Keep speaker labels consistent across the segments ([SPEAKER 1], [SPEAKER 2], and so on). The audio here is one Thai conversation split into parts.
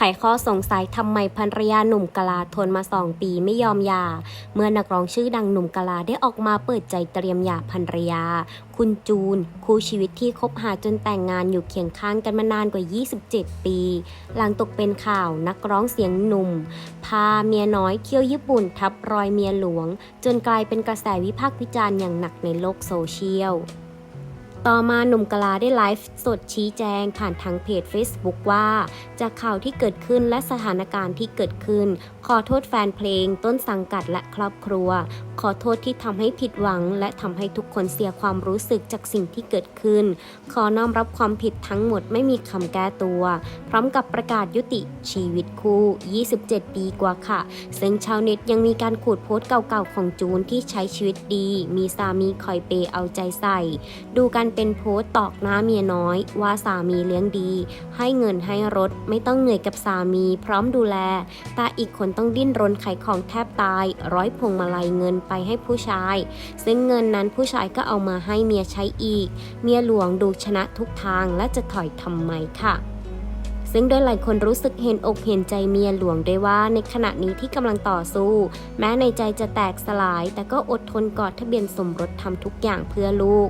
[SPEAKER 1] ไขข้อสงสัยทำไมภรรยาหนุ่มกะลาทนมาสองปีไม่ยอมหย่าเมื่อนักร้องชื่อดังหนุ่มกะลาได้ออกมาเปิดใจเตรียมหย่าภรรยา คุณจูน คู่ชีวิตที่คบหาจนแต่งงานอยู่เคียงข้างกันมานานกว่า 27 ปี หลังตกเป็นข่าวนักร้องเสียงหนุ่ม พาเมียน้อยเที่ยวญี่ปุ่นทับรอยเมียหลวง จนกลายเป็นกระแสวิพากษ์วิจารณ์อย่างหนักในโลกโซเชียล ต่อมาหนุ่มกลาได้ไลฟ์สดชี้แจงผ่านทางเพจ Facebook ว่า จากข่าวที่เกิดขึ้นและสถานการณ์ที่เกิดขึ้น ขอโทษแฟนเพลง ต้นสังกัดและครอบครัว ขอโทษที่ทำให้ผิดหวัง และทำให้ทุกคนเสียความรู้สึกจากสิ่งที่เกิดขึ้น ขอน้อมรับความผิดทั้งหมดไม่มีคำแก้ตัว พร้อมกับประกาศยุติชีวิตคู่ 27 ปีกว่าค่ะ ซึ่งชาวเน็ตยังมีการขูดโพสต์เก่าๆของจูนที่ใช้ชีวิตดี มีสามีคอยเปย์เอาใจใส่ ดูกันเป็นโพสต์ตอกหน้าเมียน้อย ว่าสามีเลี้ยงดี ให้เงินให้รถไม่ต้องเหนื่อยกับสามี พร้อมดูแล แต่อีกคนต้องดิ้นรนขายของแทบตาย ร้อยพวงมาลัยเงินไปให้ผู้ชาย ซึ่งเงินนั้นผู้ชายก็เอามาให้เมียใช้อีก เมียหลวงดูชนะทุกทางและจะถอยทำไมค่ะซึ่งโดยหลายคนรู้สึกเห็นอกเห็นใจเมียหลวงด้วยว่าในขณะนี้ที่กำลังต่อสู้ แม้ในใจจะแตกสลาย แต่ก็อดทนกอดทะเบียนสมรสทำทุกอย่างเพื่อลูก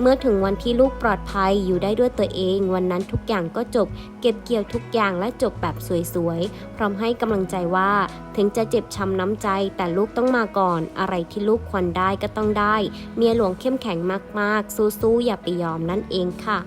[SPEAKER 1] เมื่อถึงวันที่ลูกปลอดภัยอยู่ได้ด้วยตัวเอง วันนั้นทุกอย่างก็จบ เก็บเกี่ยวทุกอย่างและจบแบบสวยๆ พร้อมให้กำลังใจว่า ถึงจะเจ็บช้ำน้ำใจแต่ลูกต้องมาก่อน อะไรที่ลูกควรได้ก็ต้องได้ เมียหลวงเข้มแข็งมากๆ สู้ๆอย่าไปยอมนั่นเองค่ะ